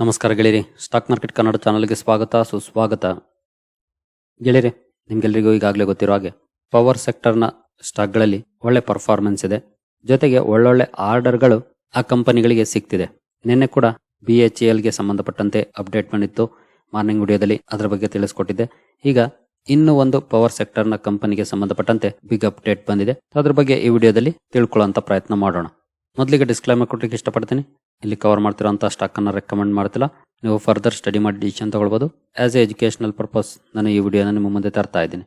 ನಮಸ್ಕಾರ ಗೆಳೆಯರಿ. Stock market Kannada ಚಾನಲ್ಗೆ ಸ್ವಾಗತ, ಸುಸ್ವಾಗತ. ಗೆಳೆಯರಿ, ನಿಮ್ಗೆಲ್ರಿಗೂ ಈಗಾಗಲೇ ಗೊತ್ತಿರೋ ಹಾಗೆ ಪವರ್ ಸೆಕ್ಟರ್ನ ಸ್ಟಾಕ್ಗಳಲ್ಲಿ ಒಳ್ಳೆ ಪರ್ಫಾರ್ಮೆನ್ಸ್ ಇದೆ. ಜೊತೆಗೆ ಒಳ್ಳೊಳ್ಳೆ ಆರ್ಡರ್ಗಳು ಆ ಕಂಪನಿಗಳಿಗೆ ಸಿಗ್ತಿದೆ. ನಿನ್ನೆ ಕೂಡ ಬಿ ಎಚ್ ಎಲ್ಗೆ ಸಂಬಂಧಪಟ್ಟಂತೆ ಅಪ್ಡೇಟ್ ಬಂದಿತ್ತು. ಮಾರ್ನಿಂಗ್ ವಿಡಿಯೋದಲ್ಲಿ ಅದರ ಬಗ್ಗೆ ತಿಳಿಸ್ಕೊಟ್ಟಿದ್ದೆ. ಈಗ ಇನ್ನು ಒಂದು ಪವರ್ ಸೆಕ್ಟರ್ನ ಕಂಪನಿಗೆ ಸಂಬಂಧಪಟ್ಟಂತೆ ಬಿಗ್ ಅಪ್ಡೇಟ್ ಬಂದಿದೆ. ಅದ್ರ ಬಗ್ಗೆ ಈ ವಿಡಿಯೋದಲ್ಲಿ ತಿಳ್ಕೊಳ್ಳೋಂಥ ಪ್ರಯತ್ನ ಮಾಡೋಣ. ಮೊದಲಿಗೆ ಡಿಸ್ಕ್ಲೈಮರ್ ಕೊಡ್ಲಿಕ್ಕೆ ಇಷ್ಟಪಡ್ತೀನಿ. ಇಲ್ಲಿ ಕವರ್ ಮಾಡ್ತಿರೋಂಥ ಸ್ಟಾಕ್ ಅನ್ನ ರೆಕಮೆಂಡ್ ಮಾಡ್ತಿಲ್ಲ. ನೀವು ಫರ್ದರ್ ಸ್ಟಡಿ ಮಾಡಿ ಡಿಸಿಷನ್ ತಗೊಳ್ಬೋದು. ಆ್ಯಸ್ ಎ ಎಜುಕೇಶನಲ್ ಪರ್ಪಸ್ ನಾನು ಈ ವಿಡಿಯೋನ ನಿಮ್ಮ ಮುಂದೆ ತರ್ತಾ ಇದ್ದೀನಿ.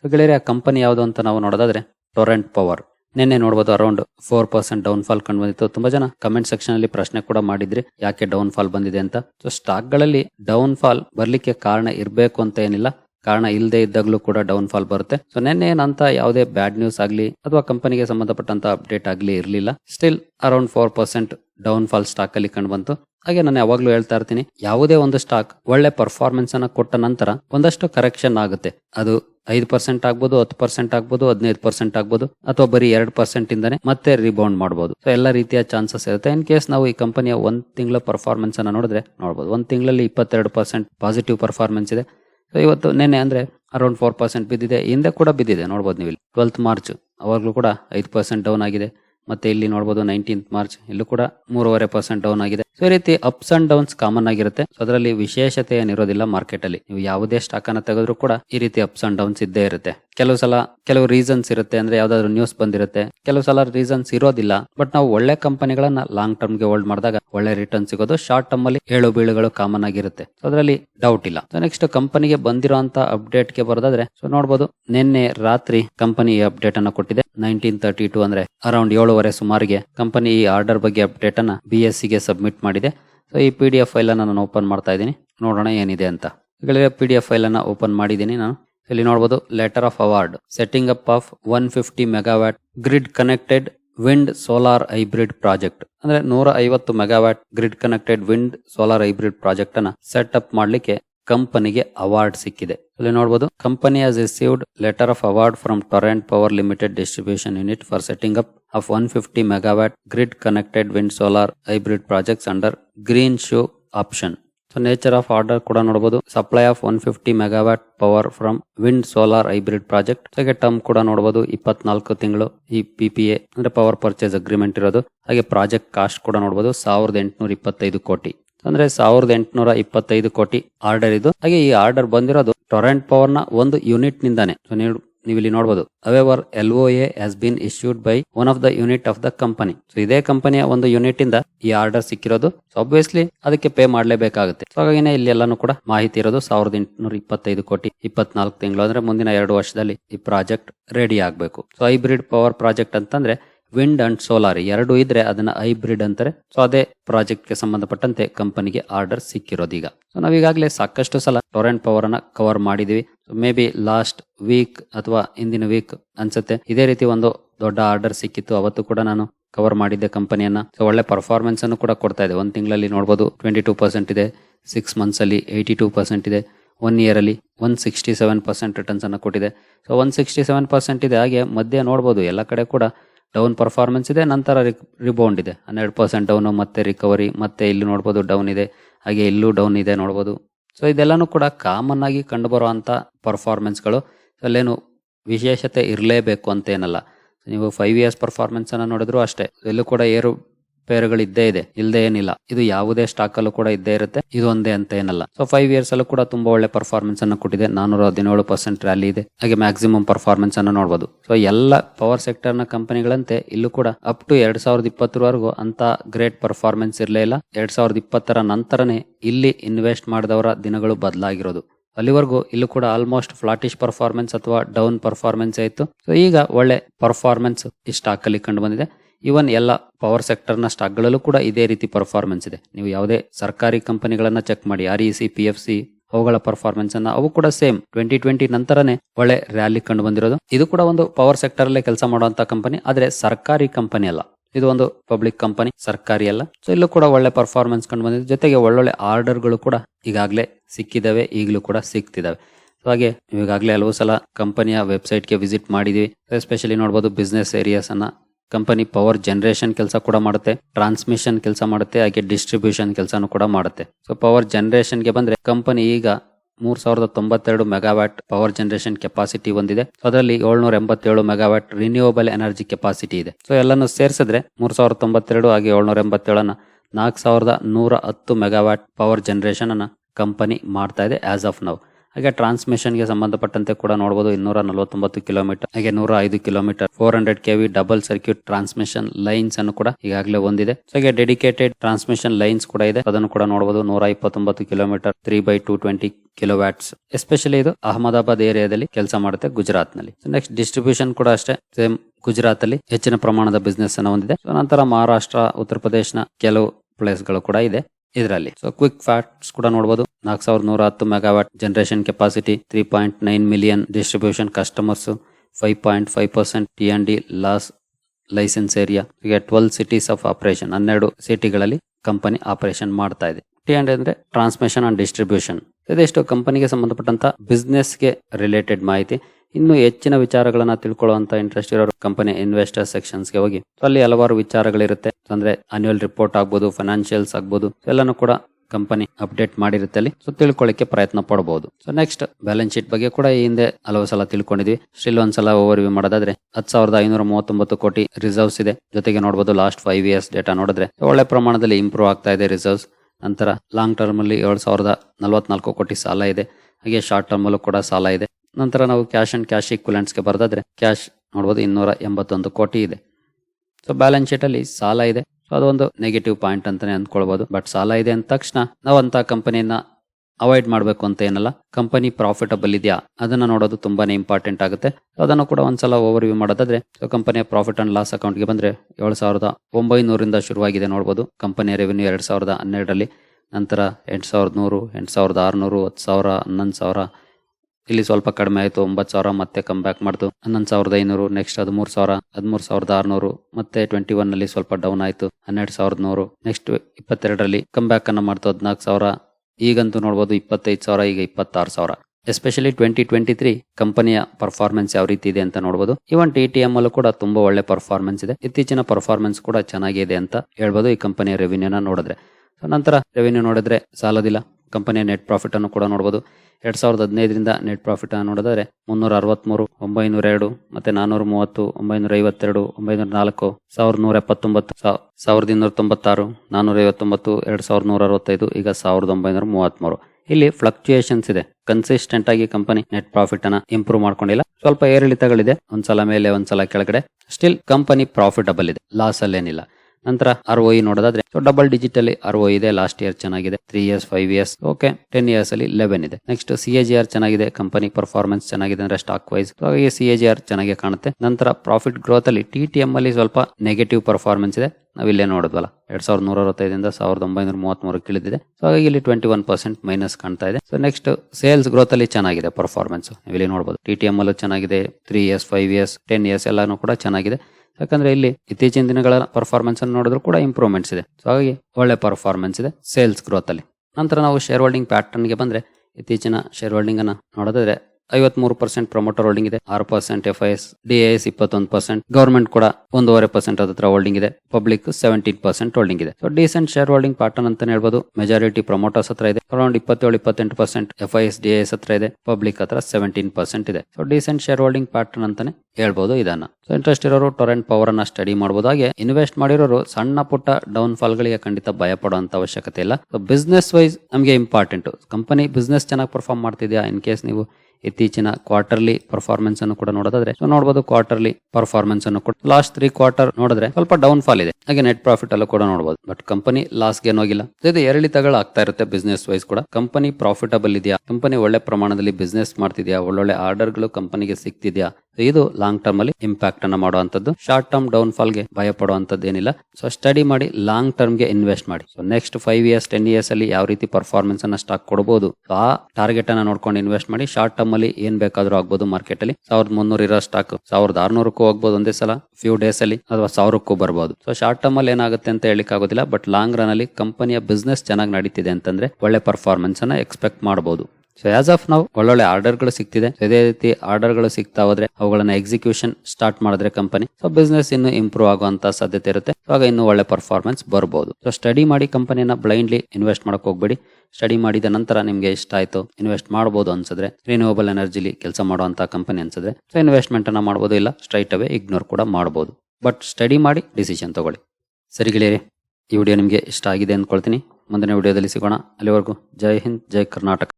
ಸೊ ಗೆಳೆಯರೆ, ಆ ಕಂಪನಿ ಯಾವುದು ಅಂತ ನಾವು ನೋಡೋದಾದ್ರೆ ಟೊರೆಂಟ್ ಪವರ್ ನಿನ್ನೆ ನೋಡಬಹುದು around four percent down fall ಕಂಡು ಬಂದಿತ್ತು ತುಂಬಾ ಜನ ಕಮೆಂಟ್ ಸೆಕ್ಷನ್ ಅಲ್ಲಿ ಪ್ರಶ್ನೆ ಕೂಡ ಮಾಡಿದ್ರಿ, ಯಾಕೆ ಡೌನ್ ಫಾಲ್ ಬಂದಿದೆ ಅಂತ. ಸೊ ಸ್ಟಾಕ್ಗಳಲ್ಲಿ ಡೌನ್ ಫಾಲ್ ಬರ್ಲಿಕ್ಕೆ ಕಾರಣ ಇರಬೇಕು ಅಂತ ಏನಿಲ್ಲ. ಕಾರಣ ಇಲ್ಲದೆ ಇದ್ದಾಗಲೂ ಕೂಡ ಡೌನ್ ಫಾಲ್ ಬರುತ್ತೆ. ಸೊ ನಿನ್ನೆ ಏನಂತ ಯಾವುದೇ ಬ್ಯಾಡ್ ನ್ಯೂಸ್ ಆಗಲಿ, ಅಥವಾ ಕಂಪನಿಗೆ ಸಂಬಂಧಪಟ್ಟಂತ ಅಪ್ಡೇಟ್ ಆಗಲಿ ಇರಲಿಲ್ಲ. Still around four percent down fall stock ಅಲ್ಲಿ ಕಂಡು ಬಂತು. ಹಾಗೆ ನಾನು ಯಾವಾಗ್ಲೂ ಹೇಳ್ತಾ ಇರ್ತೀನಿ, ಯಾವುದೇ ಒಂದು ಸ್ಟಾಕ್ ಒಳ್ಳೆ ಪರ್ಫಾರ್ಮೆನ್ಸ್ ಅನ್ನ ಕೊಟ್ಟ ನಂತರ ಒಂದಷ್ಟು ಕರೆಕ್ಷನ್ ಆಗುತ್ತೆ. ಅದು ಐದು ಪರ್ಸೆಂಟ್ ಆಗ್ಬೋದು, ಹತ್ತು ಪರ್ಸೆಂಟ್ ಆಗ್ಬೋದು, ಹದಿನೈದು ಪರ್ಸೆಂಟ್ ಆಗ್ಬೋದು, ಅಥವಾ ಬರೀ ಎರಡು ಪರ್ಸೆಂಟ್ ಇಂದಾನೆ ಮತ್ತೆ ರಿಬೌಂಡ್ ಮಾಡಬಹುದು ಸೊ ಎಲ್ಲ ರೀತಿಯ ಚಾನ್ಸಸ್ ಇರುತ್ತೆ. ಇನ್ ಕೇಸ್ ನಾವು ಈ ಕಂಪನಿಯ ಒಂದ್ ತಿಂಗಳ ಪರ್ಫಾರ್ಮೆನ್ಸ್ ಅನ್ನ ನೋಡಿದ್ರೆ ನೋಡಬಹುದು ಒಂದ್ ತಿಂಗಳಲ್ಲಿ ಇಪ್ಪತ್ತೆರಡು ಪರ್ಸೆಂಟ್ ಪಾಸಿಟಿವ್ ಪರ್ಫಾರ್ಮೆನ್ಸ್ ಇದೆ. ಸೊ ಇವತ್ತು ನಿನ್ನೆ ಅಂದ್ರೆ ಅರೌಂಡ್ ಫೋರ್ ಪರ್ಸೆಂಟ್ ಬಿದ್ದಿದೆ, ಹಿಂದೆ ಕೂಡ ಬಿದ್ದಿದೆ ನೋಡಬಹುದು ನೀವು ಟ್ವೆಲ್ತ್ ಮಾರ್ಚ್ ಅವಾಗಲೂ ಕೂಡ ಐದು ಪರ್ಸೆಂಟ್ ಡೌನ್ ಆಗಿದೆ. ಮತ್ತೆ ಇಲ್ಲಿ ನೋಡಬಹುದು ನೈನ್ಟೀನ್ತ್ ಮಾರ್ಚ್ ಇಲ್ಲೂ ಕೂಡ ಮೂರುವರೆ ಪರ್ಸೆಂಟ್ ಡೌನ್ ಆಗಿದೆ. ಸೊ ಈ ರೀತಿ ಅಪ್ಸ್ ಅಂಡ್ ಡೌನ್ಸ್ ಕಾಮನ್ ಆಗಿರುತ್ತೆ. ಸೊ ಅದರಲ್ಲಿ ವಿಶೇಷತೆ ಏನಿರೋದಿಲ್ಲ ಮಾರ್ಕೆಟ್ ಅಲ್ಲಿ. ನೀವು ಯಾವುದೇ ಸ್ಟಾಕ್ ಅನ್ನ ತೆಗೆದ್ರು ಕೂಡ ಈ ರೀತಿ ಅಪ್ಸ್ ಅಂಡ್ ಡೌನ್ಸ್ ಇದ್ದೇ ಇರುತ್ತೆ. ಕೆಲವು ಸಲ ಕೆಲವು ರೀಸನ್ಸ್ ಇರುತ್ತೆ ಅಂದ್ರೆ ಯಾವ್ದಾದ್ರು ನ್ಯೂಸ್ ಬಂದಿರುತ್ತೆ. ಕೆಲವು ಸಲ ರೀಸನ್ಸ್ ಇರೋದಿಲ್ಲ. ಬಟ್ ನಾವು ಒಳ್ಳೆ ಕಂಪನಿಗಳನ್ನ ಲಾಂಗ್ ಟರ್ಮ್ಗೆ ಹೋಲ್ಡ್ ಮಾಡಿದಾಗ ಒಳ್ಳೆ ರಿಟರ್ನ್ ಸಿಗೋದು ಶಾರ್ಟ್ ಟರ್ಮ್ ಅಲ್ಲಿ ಏಳು ಬೀಳುಗಳು ಕಾಮನ್ ಆಗಿರುತ್ತೆ. ಸೊ ಅದರಲ್ಲಿ ಡೌಟ್ ಇಲ್ಲ. ಸೊ ನೆಕ್ಸ್ಟ್ ಕಂಪನಿಗೆ ಬಂದಿರುವಂತ ಅಪ್ಡೇಟ್ಗೆ ಬರೋದಾದ್ರೆ ಸೊ ನೋಡಬಹುದು ನಿನ್ನೆ ರಾತ್ರಿ ಕಂಪನಿ ಅಪ್ಡೇಟ್ ಅನ್ನ ಕೊಟ್ಟಿದೆ. ನೈನ್ಟೀನ್ ತರ್ಟಿ ಟು ಅಂದ್ರೆ ಅರೌಂಡ್ ಏಳುವರೆ ಸುಮಾರಿಗೆ ಕಂಪನಿ ಈ ಆರ್ಡರ್ ಬಗ್ಗೆ ಅಪ್ಡೇಟ್ ಅನ್ನ ಬಿ ಎಸ್ಗೆ ಸಬ್ಮಿಟ್ ಮಾಡಿದೆ. ಸೊ ಈ ಪಿ ಡಿ ಎಫ್ ಫೈಲನ್ನು ನಾನು ಓಪನ್ ಮಾಡ್ತಾ ಇದ್ದೀನಿ. ನೋಡೋಣ ಏನಿದೆ ಅಂತ. ಪಿ ಡಿ ಎಫ್ ಫೈಲನ್ನು ಓಪನ್ ಮಾಡಿದ್ದೀನಿ ನಾನು. ಇಲ್ಲಿ ನೋಡಬಹುದು letter of award setting up of one fifty megawatt grid connected wind solar hybrid project ಅಂದ್ರೆ ನೂರ ಐವತ್ತು megawatt grid connected wind solar hybrid project ಅನ್ನ ಸೆಟ್ ಅಪ್ ಮಾಡ್ಲಿಕ್ಕೆ ಕಂಪನಿಗೆ ಅವಾರ್ಡ್ ಸಿಕ್ಕಿದೆ. ಇಲ್ಲಿ ನೋಡಬಹುದು company has received letter of award from Torrent Power Limited distribution unit for setting up of one fifty megawatt grid connected wind solar hybrid projects under green shoe option so nature of order ಕೂಡ ನೋಡಬಹುದು supply of one fifty megawatt power from wind solar hybrid project ಹಾಗೆ term ಕೂಡ ನೋಡಬಹುದು ಇಪ್ಪತ್ನಾಲ್ಕು ತಿಂಗಳು ಈ P P A ಅಂದ್ರೆ power purchase agreement ಇರೋದು. ಹಾಗೆ ಪ್ರಾಜೆಕ್ಟ್ ಕಾಸ್ಟ್ ಕೂಡ ನೋಡಬಹುದು ಸಾವಿರದ ಎಂಟುನೂರ ಇಪ್ಪತ್ತೈದು ಕೋಟಿ. ಅಂದ್ರೆ ಸಾವಿರದ ಎಂಟುನೂರ ಇಪ್ಪತ್ತೈದು ಕೋಟಿ ಆರ್ಡರ್ ಇದು. ಹಾಗೆ ಈ ಆರ್ಡರ್ ಬಂದಿರೋದು ಟೊರೆಂಟ್ ಪವರ್ನ ಒಂದು ಯೂನಿಟ್ ನಿಂದಾನೆ. ನೀವು ಇಲ್ಲಿ ನೋಡಬಹುದು however L O A been issued by one of the unit of the company so ಇದೇ ಕಂಪನಿಯ ಒಂದು ಯೂನಿಟ್ ಇಂದ ಈ ಆರ್ಡರ್ ಸಿಕ್ಕಿರೋದು. ಸೊ ಅಬ್ವಿಯಸ್ಲಿ ಅದಕ್ಕೆ ಪೇ ಮಾಡಲೇಬೇಕಾಗುತ್ತೆ. ಸೊ ಹಾಗಾಗಿನೇ ಇಲ್ಲಿ ಎಲ್ಲಾನು ಕೂಡ ಮಾಹಿತಿ ಇರೋದು ಸಾವಿರದ ಎಂಟುನೂರ ಇಪ್ಪತ್ತೈದು ಕೋಟಿ ಇಪ್ಪತ್ನಾಲ್ಕು ತಿಂಗಳು. ಅಂದ್ರೆ ಮುಂದಿನ ಎರಡು ವರ್ಷದಲ್ಲಿ ಈ ಪ್ರಾಜೆಕ್ಟ್ ರೆಡಿ ಆಗಬೇಕು. ಸೊ ಹೈಬ್ರಿಡ್ ಪವರ್ ಪ್ರಾಜೆಕ್ಟ್ ಅಂತಂದ್ರೆ ವಿಂಡ್ ಅಂಡ್ ಸೋಲಾರ್ ಎರಡು ಇದ್ರೆ ಅದನ್ನ ಹೈಬ್ರಿಡ್ ಅಂತಾರೆ. ಸೊ ಅದೇ ಪ್ರಾಜೆಕ್ಟ್ಗೆ ಸಂಬಂಧಪಟ್ಟಂತೆ ಕಂಪನಿಗೆ ಆರ್ಡರ್ ಸಿಕ್ಕಿರೋದು ಈಗ ಸೊ ನಾವೀಗಾಗಲೇ ಸಾಕಷ್ಟು ಸಲ ಟೊರೆಂಟ್ ಪವರ್ ಅನ್ನ ಕವರ್ ಮಾಡಿದೀವಿ. ಮೇ ಬಿ ಲಾಸ್ಟ್ ವೀಕ್ ಅಥವಾ ಇಂದಿನ ವೀಕ್ ಅನ್ಸುತ್ತೆ. ಇದೇ ರೀತಿ ಒಂದು ದೊಡ್ಡ ಆರ್ಡರ್ ಸಿಕ್ಕಿತ್ತು. ಅವತ್ತು ಕೂಡ ನಾನು ಕವರ್ ಮಾಡಿದ್ದೆ ಕಂಪನಿಯನ್ನ ಸೊ ಒಳ್ಳೆ ಪರ್ಫಾರ್ಮೆನ್ಸ್ ಅನ್ನು ಕೂಡ ಕೊಡ್ತಾ ಇದೆ. ಒಂದ್ ತಿಂಗಳಲ್ಲಿ ನೋಡಬಹುದು ಟ್ವೆಂಟಿ ಟೂ ಪರ್ಸೆಂಟ್ ಇದೆ. ಸಿಕ್ಸ್ ಮಂತ್ಸ್ ಅಲ್ಲಿ ಏಯ್ಟಿ ಟೂ ಪರ್ಸೆಂಟ್ ಇದೆ. ಒನ್ ಇಯರ್ ಅಲ್ಲಿ one sixty seven percent returns ಅನ್ನು ಕೊಟ್ಟಿದೆ. So one sixty seven percent ಇದೆ. ಹಾಗೆ ಮಧ್ಯೆ ನೋಡಬಹುದು ಎಲ್ಲ ಕಡೆ ಕೂಡ ಡೌನ್ ಪರ್ಫಾರ್ಮೆನ್ಸ್ ಇದೆ, ನಂತರ ರಿಬೌಂಡ್ ಇದೆ. ಹನ್ನೆರಡು ಪರ್ಸೆಂಟ್ ಡೌನು ಮತ್ತೆ ರಿಕವರಿ ಮತ್ತೆ ಇಲ್ಲಿ ನೋಡ್ಬೋದು ಡೌನ್ ಇದೆ. ಹಾಗೆ ಇಲ್ಲೂ ಡೌನ್ ಇದೆ ನೋಡ್ಬೋದು. ಸೊ ಇದೆಲ್ಲನೂ ಕೂಡ ಕಾಮನ್ ಆಗಿ ಕಂಡು ಬರುವಂಥ ಪರ್ಫಾರ್ಮೆನ್ಸ್ಗಳು ಅಲ್ಲೇನು ವಿಶೇಷತೆ ಇರಲೇಬೇಕು ಅಂತ ಏನಲ್ಲ. ನೀವು ಫೈವ್ ಇಯರ್ಸ್ ಪರ್ಫಾರ್ಮೆನ್ಸನ್ನು ನೋಡಿದ್ರು ಅಷ್ಟೇ. ಎಲ್ಲೂ ಕೂಡ ಏರು ಪೇರುಗಳು ಇದ್ದೇ ಇದೆ ಇಲ್ಲದೆ ಏನಿಲ್ಲ. ಇದು ಯಾವುದೇ ಸ್ಟಾಕ್ ಅಲ್ಲೂ ಕೂಡ ಇದ್ದೇ ಇರುತ್ತೆ. ಇದು ಒಂದೇ ಅಂತ ಏನಲ್ಲ. ಸೊ ಫೈವ್ ಇಯರ್ಸ್ ಅಲ್ಲೂ ಕೂಡ ತುಂಬಾ ಒಳ್ಳೆ ಪರ್ಫಾರ್ಮೆನ್ಸ್ ಅನ್ನು ಕೊಟ್ಟಿದೆ. ನಾನೂರ ಹದಿನೇಳು ಪರ್ಸೆಂಟ್ ರ್ಯಾಲಿ ಇದೆ. ಹಾಗೆ ಮ್ಯಾಕ್ಸಿಮಮ್ ಪರ್ಫಾರ್ಮೆನ್ಸ್ ಅನ್ನು ನೋಡಬಹುದು ಸೊ ಎಲ್ಲ ಪವರ್ ಸೆಕ್ಟರ್ನ ಕಂಪನಿಗಳಂತೆ ಇಲ್ಲೂ ಕೂಡ ಅಪ್ ಟು ಎರಡ್ ಸಾವಿರದ ಇಪ್ಪತ್ತರವರೆಗೂ ಅಂತ ಗ್ರೇಟ್ ಪರ್ಫಾರ್ಮೆನ್ಸ್ ಇರಲೇ ಇಲ್ಲ. ಎರಡ್ ಸಾವಿರದ ಇಪ್ಪತ್ತರ ನಂತರನೇ ಇಲ್ಲಿ ಇನ್ವೆಸ್ಟ್ ಮಾಡಿದವರ ದಿನಗಳು ಬದಲಾಗಿರೋದು. ಅಲ್ಲಿವರೆಗೂ ಇಲ್ಲೂ ಕೂಡ ಆಲ್ಮೋಸ್ಟ್ ಫ್ಲಾಟಿಶ್ ಪರ್ಫಾರ್ಮೆನ್ಸ್ ಅಥವಾ ಡೌನ್ ಪರ್ಫಾರ್ಮೆನ್ಸ್ ಆಯಿತು. ಸೊ ಈಗ ಒಳ್ಳೆ ಪರ್ಫಾರ್ಮೆನ್ಸ್ ಈ ಸ್ಟಾಕ್ ಅಲ್ಲಿ ಕಂಡು ಬಂದಿದೆ. ಇವನ್ ಎಲ್ಲ ಪವರ್ ಸೆಕ್ಟರ್ನ ಸ್ಟಾಕ್ಗಳಲ್ಲೂ ಕೂಡ ಇದೇ ರೀತಿ ಪರ್ಫಾರ್ಮೆನ್ಸ್ ಇದೆ. ನೀವು ಯಾವುದೇ ಸರ್ಕಾರಿ ಕಂಪನಿಗಳನ್ನ ಚೆಕ್ ಮಾಡಿ R E C P F C ಅವುಗಳ ಪರ್ಫಾರ್ಮೆನ್ಸ್ ಅನ್ನ, ಅವು ಕೂಡ ಸೇಮ್ ಟ್ವೆಂಟಿ ಟ್ವೆಂಟಿ ನಂತರನೇ ಒಳ್ಳೆ ರ್ಯಾಲಿ ಕಂಡು ಬಂದಿರೋದು ಇದು ಕೂಡ ಒಂದು ಪವರ್ ಸೆಕ್ಟರ್ ಅಲ್ಲೇ ಕೆಲಸ ಮಾಡುವಂತ ಕಂಪನಿ ಆದ್ರೆ ಸರ್ಕಾರಿ ಕಂಪನಿ ಅಲ್ಲ. ಇದು ಒಂದು ಪಬ್ಲಿಕ್ ಕಂಪನಿ ಸರ್ಕಾರಿ ಅಲ್ಲ. ಸೊ ಇಲ್ಲೂ ಕೂಡ ಒಳ್ಳೆ ಪರ್ಫಾರ್ಮೆನ್ಸ್ ಕಂಡು ಬಂದಿದೆ ಜೊತೆಗೆ ಒಳ್ಳೊಳ್ಳೆ ಆರ್ಡರ್ಗಳು ಕೂಡ ಈಗಾಗಲೇ ಸಿಕ್ಕಿದಾವೆ, ಈಗಲೂ ಕೂಡ ಸಿಗ್ತಿದಾವೆ. ಸೊ ಹಾಗೆ ಈಗಾಗಲೇ ಹಲವು ಸಲ ಕಂಪನಿಯ ವೆಬ್ಸೈಟ್ಗೆ ವಿಸಿಟ್ ಮಾಡಿದೀವಿ. ಎಸ್ಪೆಷಲಿ ನೋಡಬಹುದು ಬಿಸ್ನೆಸ್ ಏರಿಯಾಸ್ ಅನ್ನ ಕಂಪನಿ ಪವರ್ ಜನರೇಷನ್ ಕೆಲಸ ಕೂಡ ಮಾಡುತ್ತೆ, ಟ್ರಾನ್ಸ್ಮಿಷನ್ ಕೆಲಸ ಮಾಡುತ್ತೆ, ಹಾಗೆ ಡಿಸ್ಟ್ರಿಬ್ಯೂಷನ್ ಕೆಲಸನೂ ಕೂಡ ಮಾಡುತ್ತೆ. ಸೊ ಪವರ್ ಜನರೇಷನ್ಗೆ ಬಂದ್ರೆ ಕಂಪನಿ ಈಗ ಮೂರ್ ಸಾವಿರದ ತೊಂಬತ್ತೆರಡು ಮೆಗಾವ್ಯಾಟ್ ಪವರ್ ಜನರೇಷನ್ ಕೆಪಾಸಿಟಿ ಹೊಂದಿದೆ. ಅದರಲ್ಲಿ ಏಳ್ನೂರ ಎಂಬತ್ತೇಳು ಮೆಗಾವ್ಯಾಟ್ ರಿನ್ಯೂವಬಲ್ ಎನರ್ಜಿ ಕೆಪಾಸಿಟಿ ಇದೆ. ಸೊ ಎಲ್ಲಾನು ಸೇರಿಸಿದ್ರೆ ಮೂರ್ ಸಾವಿರದ ತೊಂಬತ್ತೆರಡು ಹಾಗೆ ಏಳ್ನೂರ ಎಂಬತ್ತೇಳನ್ನ ನಾಲ್ಕು ಸಾವಿರದ ನೂರ ಹತ್ತು ಮೆಗಾವ್ಯಾಟ್ ಪವರ್ ಜನರೇಷನ್ ಅನ್ನ ಕಂಪನಿ ಮಾಡ್ತಾ ಇದೆ ಆಸ್ ಆಫ್ ನೌ ಹಾಗೆ ಟ್ರಾನ್ಸ್ಮಿಷನ್ಗೆ ಸಂಬಂಧಪಟ್ಟಂತೆ ಕೂಡ ನೋಡಬಹುದು ಇನ್ನೂರ ನಲವತ್ತೊಂಬತ್ತು ಕಿಲೋಮೀಟರ್ ಹಾಗೆ ನೂರ ಐದು kilometre four hundred KV double circuit transmission lines ಅನ್ನು ಕೂಡ ಈಗಾಗಲೇ ಹೊಂದಿದೆ. ಸೊ ಹಾಗೆ ಡೆಡಿಕೇಟೆಡ್ ಟ್ರಾನ್ಸ್ಮಿಷನ್ ಲೈನ್ಸ್ ಕೂಡ ಇದೆ. ಅದನ್ನು ಕೂಡ ನೋಡಬಹುದು ನೂರ ಇಪ್ಪತ್ತೊಂಬತ್ತು kilometre three by two twenty kilowatts especially ಇದು ಅಹಮದಾಬಾದ್ ಏರಿಯಾದಲ್ಲಿ ಕೆಲಸ ಮಾಡುತ್ತೆ ಗುಜರಾತ್ನಲ್ಲಿ ನೆಕ್ಸ್ಟ್ ಡಿಸ್ಟ್ರಿಬ್ಯೂಷನ್ ಕೂಡ ಅಷ್ಟೇ. ಸೇಮ್ ಗುಜರಾತ್ ಅಲ್ಲಿ ಹೆಚ್ಚಿನ ಪ್ರಮಾಣದ ಬಿಸ್ನೆಸ್ ಅನ್ನು ಹೊಂದಿದೆ. ನಂತರ ಮಹಾರಾಷ್ಟ್ರ ಉತ್ತರ ಪ್ರದೇಶನ ಕೆಲವು ಪ್ಲೇಸ್ಗಳು ಕೂಡ ಇದೆ. ಇದರಲ್ಲಿ. ಸೊ ಕ್ವಿಕ್ ಫ್ಯಾಕ್ಟ್ಸ್ ಕೂಡ ನೋಡಬಹುದು ನಾಲ್ಕು ಸಾವಿರದ ನೂರ ಹತ್ತು megawatt generation capacity three point nine million distribution customers five point five percent T and D loss license area ಹೀಗೆ ಟ್ವೆಲ್ ಸಿಟೀಸ್ ಆಫ್ ಆಪರೇಷನ್ ಹನ್ನೆರಡು ಸಿಟಿಗಳಲ್ಲಿ ಕಂಪನಿ ಆಪರೇಷನ್ ಮಾಡ್ತಾ ಇದೆ. ಟಿ ಅಂಡ್ ಅಂದ್ರೆ ಟ್ರಾನ್ಸ್ಮಿಷನ್ ಅಂಡ್ ಡಿಸ್ಟ್ರಿಬ್ಯೂಷನ್ ಇದೆಷ್ಟು ಕಂಪನಿಗೆ ಸಂಬಂಧಪಟ್ಟಂತ ಬಿಸ್ನೆಸ್ಗೆ ರಿಲೇಟೆಡ್ ಮಾಹಿತಿ. ಇನ್ನು ಹೆಚ್ಚಿನ ವಿಚಾರಗಳನ್ನ ತಿಳ್ಕೊಳ್ಳುವಂತ ಇಂಟ್ರೆಸ್ಟ್ ಇರೋ ಕಂಪನಿ ಇನ್ವೆಸ್ಟರ್ ಸೆಕ್ಷನ್ಸ್ಗೆ ಹೋಗಿ ಅಲ್ಲಿ ಹಲವಾರು ವಿಚಾರಗಳಿರುತ್ತೆ. ಅಂದ್ರೆ ಅನ್ಯುವಲ್ ರಿಪೋರ್ಟ್ ಆಗ್ಬೋದು ಫೈನಾನ್ಷಿಯಲ್ಸ್ ಆಗ್ಬೋದು, ಎಲ್ಲಾನು ಕೂಡ ಕಂಪನಿ ಅಪ್ಡೇಟ್ ಮಾಡಿರುತ್ತೆ ಅಲ್ಲಿ. ಸೊ ತಿಳ್ಕೊಳ್ಳಿಕ್ಕೆ ಪ್ರಯತ್ನ ಪಡಬಹುದು ಸೊ ನೆಕ್ಸ್ಟ್ ಬ್ಯಾಲೆನ್ಸ್ ಶೀಟ್ ಬಗ್ಗೆ ಕೂಡ ಈ ಹಿಂದೆ ಹಲವು ಸಲ ತಿಳ್ಕೊಂಡಿದ್ವಿ. ಸ್ಟಿಲ್ ಒಂದ್ಸಲ ಓವರ್ ವ್ಯೂ ಮಾಡೋದಾದ್ರೆ ಹತ್ತು ಸಾವಿರದ ಐನೂರ ಮೂವತ್ತೊಂಬತ್ತು ಕೋಟಿ ರಿಸರ್ವ್ಸ್ ಇದೆ. ಜೊತೆಗೆ ನೋಡಬಹುದು ಲಾಸ್ಟ್ ಫೈವ್ ಇಯರ್ಸ್ ಡೇಟಾ ನೋಡಿದ್ರೆ ಒಳ್ಳೆ ಪ್ರಮಾಣದಲ್ಲಿ ಇಂಪ್ರೂವ್ ಆಗ್ತಾ ಇದೆ ರಿಸರ್ವ್ಸ್ ನಂತರ ಲಾಂಗ್ ಟರ್ಮ್ ಅಲ್ಲಿ ಏಳು ಸಾವಿರದ ನಲವತ್ನಾಲ್ಕು ಕೋಟಿ ಸಾಲ ಇದೆ. ಹಾಗೆ ಶಾರ್ಟ್ ಟರ್ಮ್ ಅಲ್ಲೂ ಕೂಡ ಸಾಲ ಇದೆ. ನಂತರ ನಾವು ಕ್ಯಾಶ್ ಅಂಡ್ ಕ್ಯಾಶ್ಗೆ ಬರೋದಾದ್ರೆ ಕ್ಯಾಶ್ ನೋಡ್ಬೋದು ಇನ್ನೂರ ಎಂಬತ್ತೊಂದು ಕೋಟಿ ಇದೆ. ಸೊ ಬ್ಯಾಲೆನ್ಸ್ ಶೀಟ್ ಅಲ್ಲಿ ಸಾಲ ಇದೆ. ಸೊ ಅದೊಂದು ನೆಗೆಟಿವ್ ಪಾಯಿಂಟ್ ಅಂತಾನೆ ಅಂದ್ಕೊಳ್ಬೋದು. ಬಟ್ ಸಾಲ ಇದೆ ಅಂದ ತಕ್ಷಣ ನಾವು ಅಂತ ಕಂಪನಿಯನ್ನ ಅವಾಯ್ಡ್ ಮಾಡಬೇಕು ಅಂತ ಏನಲ್ಲ ಕಂಪನಿ ಪ್ರಾಫಿಟಬಲ್ ಇದೆಯಾ? ಅದನ್ನ ನೋಡೋದು ತುಂಬಾನೇ ಇಂಪಾರ್ಟೆಂಟ್ ಆಗುತ್ತೆ. ಅದನ್ನು ಕೂಡ ಒಂದ್ಸಲ ಓವರ್ ವ್ಯೂ ಮಾಡೋದಾದ್ರೆ ಕಂಪನಿಯ ಪ್ರಾಫಿಟ್ ಅಂಡ್ ಲಾಸ್ ಅಕೌಂಟ್ಗೆ ಬಂದ್ರೆ ಏಳು ಸಾವಿರದ ಒಂಬೈನೂರಿಂದ ಶುರುವಾಗಿದೆ ನೋಡಬಹುದು ಕಂಪನಿಯ ರೆವೆನ್ಯೂ ಎರಡ್ ಸಾವಿರದ ಹನ್ನೆರಡರಲ್ಲಿ, ನಂತರ ಎಂಟು ಸಾವಿರದ ನೂರು, ಎಂಟು ಸಾವಿರದ ಆರುನೂರು, ಹತ್ತು ಸಾವಿರ, ಹನ್ನೊಂದು ಸಾವಿರ. ಇಲ್ಲಿ ಸ್ವಲ್ಪ ಕಡಿಮೆ ಆಯಿತು, ಒಂಬತ್ತು ಸಾವಿರ ಮತ್ತೆ ಕಮ್ ಬ್ಯಾಕ್ ಮಾಡ್ತು. ಹನ್ನೊಂದು ಸಾವಿರದ ಐನೂರು ನೆಕ್ಸ್ಟ್ ಹದಿಮೂರು ಸಾವಿರ, ಹದಿಮೂರು ಸಾವಿರದ ಆರುನೂರು, ಮತ್ತೆ ಟ್ವೆಂಟಿ ಒನ್ ಅಲ್ಲಿ ಸ್ವಲ್ಪ ಡೌನ್ ಆಯಿತು, ಹನ್ನೆರಡು ಸಾವಿರದ ನೂರು. ನೆಕ್ಸ್ಟ್ ಇಪ್ಪತ್ತೆರಡರಲ್ಲಿ ಕಮ್ ಬ್ಯಾಕ್ ಅನ್ನ ಮಾಡ್ತು, ಹದಿನಾಲ್ಕು ಸಾವಿರ ಈಗಂತೂ ನೋಡ್ಬೋದು ಇಪ್ಪತ್ತೈದು ಸಾವಿರ, ಈಗ ಇಪ್ಪತ್ತಾರು ಸಾವಿರ. ಎಸ್ಪೆಷಲಿ ಟ್ವೆಂಟಿ ಟ್ವೆಂಟಿ ತ್ರೀ ಕಂಪನಿಯ ಪರ್ಫಾರ್ಮೆನ್ಸ್ ಯಾವ ರೀತಿ ಇದೆ ಅಂತ ನೋಡಬಹುದು ಇವನ್ ಟಿ ಟಿ ಎಂ ಅಲ್ಲೂ ಕೂಡ ತುಂಬಾ ಒಳ್ಳೆ ಪರ್ಫಾರ್ಮೆನ್ಸ್ ಇದೆ. ಇತ್ತೀಚಿನ ಪರ್ಫಾರ್ಮೆನ್ಸ್ ಕೂಡ ಚೆನ್ನಾಗಿದೆ ಅಂತ ಹೇಳ್ಬೋದು ಈ ಕಂಪನಿಯ ರೆವಿನ್ಯೂನ ನೋಡಿದ್ರೆ. ನಂತರ ರೆವಿನ್ಯೂ ನೋಡಿದ್ರೆ ಸಾಲದಿಲ್ಲ. ಕಂಪನಿಯ ನೆಟ್ ಪ್ರಾಫಿಟ್ ಅನ್ನು ಕೂಡ ನೋಡಬಹುದು ಎರಡ್ ಸಾವಿರದ ಹದಿನೈದರಿಂದ ನೆಟ್ ಪ್ರಾಫಿಟ್ ಅನ್ನು ನೋಡಿದರೆ ಮುನ್ನೂರ ಅರವತ್ಮೂರು ಒಂಬೈನೂರ ಎರಡು ಮತ್ತೆ ನಾನೂರ ಮೂವತ್ತು ಒಂಬೈನೂರ ಐವತ್ತೆರಡು ಒಂಬೈನೂರ ನಾಲ್ಕು ಸಾವಿರದ ನೂರ ಎಪ್ಪತ್ತೊಂಬತ್ತು ಸಾವ್- ಸಾವಿರದ ಇನ್ನೂರ ತೊಂಬತ್ತಾರು ನಾನೂರ ಐವತ್ತೊಂಬತ್ತು ಎರಡ್ ಸಾವಿರದ ನೂರ ಅರವತ್ತೈದು ಈಗ ಸಾವಿರದ ಒಂಬೈನೂರ ಮೂವತ್ಮೂರು ಇಲ್ಲಿ ಫ್ಲಕ್ಚುಯೇಷನ್ಸ್ ಇದೆ. ಕನ್ಸಿಸ್ಟೆಂಟ್ ಆಗಿ ಕಂಪನಿ ನೆಟ್ ಪ್ರಾಫಿಟ್ ಅನ್ನ ಇಂಪ್ರೂವ್ ಮಾಡ್ಕೊಂಡಿಲ್ಲ. ಸ್ವಲ್ಪ ಏರಿಳಿತಗಳಿದೆ. ಒಂದ್ಸಲ ಮೇಲೆ, ಒಂದ್ಸಲ ಕೆಳಗಡೆ. ಸ್ಟಿಲ್ ಕಂಪನಿ ಪ್ರಾಫಿಟಬಲ್ ಇದೆ. ಲಾಸ್ ಅಲ್ಲೇನಿಲ್ಲ. ನಂತರ ಆರ್ ಒ ನೋಡೋದಾದ್ರೆ ಡಬಲ್ ಡಿಜಿಟ್ ಅಲ್ಲಿ ಆರ್ ಒ ಇದೆ ಲಾಸ್ಟ್ ಇಯರ್ ಚೆನ್ನಾಗಿದೆ three years five years okay ten years ಅಲ್ಲಿ ಲೆವೆನ್ ಇದೆ. Next C A G R ಚೆನ್ನಾಗಿದೆ ಕಂಪನಿ ಪರ್ಫಾರ್ಮೆನ್ಸ್ ಚೆನ್ನಾಗಿದೆ ಅಂದ್ರೆ ಸ್ಟಾಕ್ ವೈಸ್ ಹಾಗಾಗಿ ಸಿ ಎ ಜಿ ಆರ್ ಚೆನ್ನಾಗಿ ಕಾಣುತ್ತೆ. ನಂತರ ಪ್ರಾಫಿಟ್ ಗ್ರೋತ್ ಅಲ್ಲಿ ಟಿ ಟಿ ಎಂ ಅಲ್ಲಿ ಸ್ವಲ್ಪ ನೆಗೆಟಿವ್ ಪರ್ಫಾರ್ಮೆನ್ಸ್ ಇದೆ. ನಾವಿಲ್ಲೇ ನೋಡಿದ್ವಲ್ಲ, ಎರಡ್ ಸಾವಿರದ ನೂರ ಅರವತ್ತೈದರಿಂದ ಸಾವಿರದ ಒಂಬೈನೂರ ಮೂವತ್ಮೂರು ಇಳಿದಿದೆ. ಸೊ ಹಾಗಾಗಿ ಇಲ್ಲಿ ಟ್ವೆಂಟಿ ಒನ್ ಪರ್ಸೆಂಟ್ ಮೈನಸ್ ಕಾಣ್ತಾ ಇದೆ. ಸೊ ನೆಕ್ಸ್ಟ್ ಸೇಲ್ಸ್ ಗ್ರೋತ್ ಅಲ್ಲಿ ಚೆನ್ನಾಗಿದೆ ಪರ್ಫಾರ್ಮೆನ್ಸ್ ಇಲ್ಲಿ ನೋಡಬಹುದು ಟಿ ಟಿ ಎಂ ಅಲ್ಲೂ ಚೆನ್ನಾಗಿದೆ three years five years ten years ಎಲ್ಲಾನು ಕೂಡ ಚೆನ್ನಾಗಿದೆ. ಯಾಕಂದ್ರೆ ಇಲ್ಲಿ ಇತ್ತೀಚಿನ ದಿನಗಳ ಪರ್ಫಾರ್ಮೆನ್ಸ್ ಅನ್ನು ನೋಡಿದ್ರು ಕೂಡ ಇಂಪ್ರೂವ್ಮೆಂಟ್ಸ್ ಇದೆ. ಸೊ ಹಾಗಾಗಿ ಒಳ್ಳೆ ಪರ್ಫಾರ್ಮೆನ್ಸ್ ಇದೆ ಸೇಲ್ಸ್ ಗ್ರೋತ್ ಅಲ್ಲಿ. ನಂತರ ನಾವು ಶೇರ್ ಹೋಲ್ಡಿಂಗ್ ಪ್ಯಾಟರ್ನ್ಗೆ ಬಂದ್ರೆ ಇತ್ತೀಚಿನ ಶೇರ್ ಹೋಲ್ಡಿಂಗ್ ಅನ್ನ ನೋಡೋದಾದ್ರೆ ಐವತ್ಮೂರು ಪರ್ಸೆಂಟ್ ಪ್ರಮೋಟರ್ ಹೋಲ್ಡಿಂಗ್ ಇದೆ, ಆರು percent F I S D S ಇಪ್ಪತ್ತೊಂದು ಪರ್ಸೆಂಟ್ ಗವರ್ಮೆಂಟ್ ಕೂಡ ಒಂದೂವರೆ ಪರ್ಸೆಂಟ್ ಹತ್ರ ಹೋಲ್ಡಿಂಗ್ ಇದೆ ಪಬ್ಲಿಕ್ ಸೆವೆಂಟೀನ್ ಪರ್ಸೆಂಟ್ ಹೋಲ್ಡಿಂಗ್ ಇದೆ. So decent share holding pattern ಅಂತ ಹೇಳ್ಬೋದು. ಮೆಜಾರಿಟಿ ಪ್ರಮೋಟರ್ಸ್ ಹತ್ರ ಇದೆ ಅರೌಂಡ್ ಇಪ್ಪತ್ತೇಳು, ಇಪ್ಪತ್ತೆಂಟು percent F I S D S ಹತ್ರ ಇದೆ ಪಬ್ಲಿಕ್ ಹತ್ರ ಸೆವೆಂಟೀನ್ ಪರ್ಸೆಂಟ್ ಇದೆ. So decent share holding pattern ಅಂತಾನೆ ಹೇಳ್ಬೋದು ಇದನ್ನ. ಸೊ ಇಂಟ್ರೆಸ್ಟ್ ಇರೋರು ಟೊರೆಂಟ್ ಪವರ್ ಅನ್ನ ಸ್ಟಡಿ ಮಾಡಬಹುದು ಹಾಗೆ ಇನ್ವೆಸ್ಟ್ ಮಾಡಿರೋರು ಸಣ್ಣ ಪುಟ್ಟ ಡೌನ್ ಫಾಲ್ ಗಳಿಗೆ ಖಂಡಿತ ಭಯ ಪಡುವಂತ ಅವಶ್ಯಕತೆ ಇಲ್ಲ. ಸೊ ಬಿಸ್ನೆಸ್ ವೈಸ್ ನಮಗೆ ಇಂಪಾರ್ಟೆಂಟ್ ಕಂಪನಿ ಬಿಸ್ನೆಸ್ ಚೆನ್ನಾಗಿ ಪರ್ಫಾರ್ಮ್ ಮಾಡ್ತಿದ್ಯಾ? ಇನ್ ಕೇಸ್ ನೀವು ಇತ್ತೀಚಿನ ಕ್ವಾರ್ಟರ್ಲಿ ಪರ್ಫಾರ್ಮೆನ್ಸ್ ಅನ್ನು ಕೂಡ ನೋಡೋದಾದ್ರೆ ಸೊ ನೋಡಬಹುದು ಕ್ವಾರ್ಟರ್ಲಿ ಪರ್ಫಾರ್ಮೆನ್ಸ್ ಅನ್ನು ಕೂಡ. ಲಾಸ್ಟ್ ತ್ರೀ ಕ್ವಾರ್ಟರ್ ನೋಡಿದ್ರೆ ಸ್ವಲ್ಪ ಡೌನ್ ಫಾಲ್ ಇದೆ. ಹಾಗೆ ನೆಟ್ ಪ್ರಾಫಿಟ್ ಅಲ್ಲೂ ಕೂಡ ನೋಡಬಹುದು ಬಟ್ ಕಂಪನಿ ಲಾಸ್ಗೆ ಹೋಗಿಲ್ಲ ಇದು ಏರಿಳಿತಗಳು ಆಗ್ತಾ ಇರುತ್ತೆ ಬಿಸ್ನೆಸ್ ವೈಸ್ ಕೂಡ. ಕಂಪನಿ ಪ್ರಾಫಿಟಬಲ್ ಇದೆಯಾ? ಕಂಪನಿ ಒಳ್ಳೆ ಪ್ರಮಾಣದಲ್ಲಿ ಬಿಸ್ನೆಸ್ ಮಾಡ್ತಿದ್ಯಾ? ಒಳ್ಳೊಳ್ಳೆ ಆರ್ಡರ್ಗಳು ಕಂಪನಿಗೆ ಸಿಗ್ತಿದ್ಯಾ? ಇದು ಲಾಂಗ್ ಟರ್ಮ್ ಅಲ್ಲಿ ಇಂಪ್ಯಾಕ್ಟ್ ಅನ್ನ ಮಾಡುವಂತದ್ದು ಶಾರ್ಟ್ ಟರ್ಮ್ ಡೌನ್ ಫಾಲ್ಗೆ ಭಯ ಪಡುವಂತದ್ದು ಏನಿಲ್ಲ. ಸೊ ಸ್ಟಡಿ ಮಾಡಿ ಲಾಂಗ್ ಟರ್ಮ್ಗೆ ಇನ್ವೆಸ್ಟ್ ಮಾಡಿ. So next five years ten years ಅಲ್ಲಿ ಯಾವ ರೀತಿ ಪರ್ಫಾರ್ಮೆನ್ಸ್ ಅನ್ನ ಸ್ಟಾಕ್ ಕೊಡಬಹುದು ಆ ಟಾರ್ಗೆಟ್ ಅನ್ನ ನೋಡ್ಕೊಂಡು ಇನ್ವೆಸ್ಟ್ ಮಾಡಿ ಶಾರ್ಟ್ ಟರ್ಮ್ ಅಲ್ಲಿ ಏನ್ ಬೇಕಾದ್ರೂ ಆಗ್ಬಹುದು ಮಾರ್ಕೆಟ್ ಅಲ್ಲಿ. ಸಾವಿರದ ಮುನ್ನೂರ ಇರೋ ಸ್ಟಾಕ್ ಸಾವಿರದ ಆರ್ನೂರಕ್ಕೂ ಹೋಗ್ಬಹುದು ಒಂದೇ ಸಲ ಫ್ಯೂ ಡೇಸ್ ಅಲ್ಲಿ ಅಥವಾ ಸಾವಿರಕ್ಕೂ ಬರಬಹುದು ಸೊ ಶಾರ್ಟ್ ಟರ್ಮ್ ಅಲ್ಲಿ ಏನಾಗುತ್ತೆ ಅಂತ ಹೇಳಿಕ್ ಆಗೋದಿಲ್ಲ ಬಟ್ ಲಾಂಗ್ ರನ್ ಅಲ್ಲಿ ಕಂಪನಿಯ ಬಿಸ್ನೆಸ್ ಚೆನ್ನಾಗಿ ನಡೀತಿದೆ ಅಂತಂದ್ರೆ ಒಳ್ಳೆ ಪರ್ಫಾರ್ಮೆನ್ಸ್ ಅನ್ನ ಎಕ್ಸ್ಪೆಕ್ಟ್ ಮಾಡಬಹುದು ಸೊ ಆಸ್ ಆಫ್ ನಾವು ಒಳ್ಳೊಳ್ಳೆ ಆರ್ಡರ್ಗಳು ಸಿಗ್ತಿದೆ. So, ಇದೇ ರೀತಿ ಆರ್ಡರ್ಗಳು ಸಿಗ್ತಾ ಹೋದ್ರೆ ಅವುಗಳನ್ನ ಎಕ್ಸಿಕ್ಯೂಷನ್ ಸ್ಟಾರ್ಟ್ ಮಾಡಿದ್ರೆ ಕಂಪನಿ ಸೊ ಬಿಸ್ನೆಸ್ ಇನ್ನು ಇಂಪ್ರೂವ್ ಆಗುವಂತ ಸಾಧ್ಯತೆ ಇರುತ್ತೆ. ಆಗ ಇನ್ನು ಒಳ್ಳೆ ಪರ್ಫಾರ್ಮೆನ್ಸ್ ಬರಬಹುದು ಸೊ ಸ್ಟಡಿ ಮಾಡಿ ಕಂಪನಿನ ಬ್ಲೈಂಡ್ಲಿ ಇನ್ವೆಸ್ಟ್ ಮಾಡಕ್ ಹೋಗ್ಬೇಡಿ. ಸ್ಟಡಿ ಮಾಡಿದ ನಂತರ ನಿಮ್ಗೆ ಇಷ್ಟ ಆಯ್ತು ಇನ್ವೆಸ್ಟ್ ಮಾಡಬಹುದು ಅನ್ಸಿದ್ರೆ ರಿನ್ಯೂವಬಲ್ ಎನರ್ಜಿಲಿ ಕೆಲಸ ಮಾಡುವಂತ ಕಂಪನಿ ಅನ್ಸಿದ್ರೆ. ಸೊ ಇನ್ವೆಸ್ಟ್ಮೆಂಟ್ ಅನ್ನ ಮಾಡಬಹುದು ಇಲ್ಲ ಸ್ಟ್ರೈಟ್ ಅವೇ ಇಗ್ನೋರ್ ಕೂಡ ಮಾಡಬಹುದು ಬಟ್ ಸ್ಟಡಿ ಮಾಡಿ ಡಿಸಿಷನ್ ತಗೊಳ್ಳಿ. ಸರಿ ಗೆಳೆಯರಿ, ಈ ವಿಡಿಯೋ ನಿಮಗೆ ಇಷ್ಟ ಆಗಿದೆ ಅಂದ್ಕೊಳ್ತೀನಿ ಮುಂದಿನ ವಿಡಿಯೋದಲ್ಲಿ ಸಿಗೋಣ. ಅಲ್ಲಿವರೆಗೂ ಜೈ ಹಿಂದ್, ಜೈ ಕರ್ನಾಟಕ.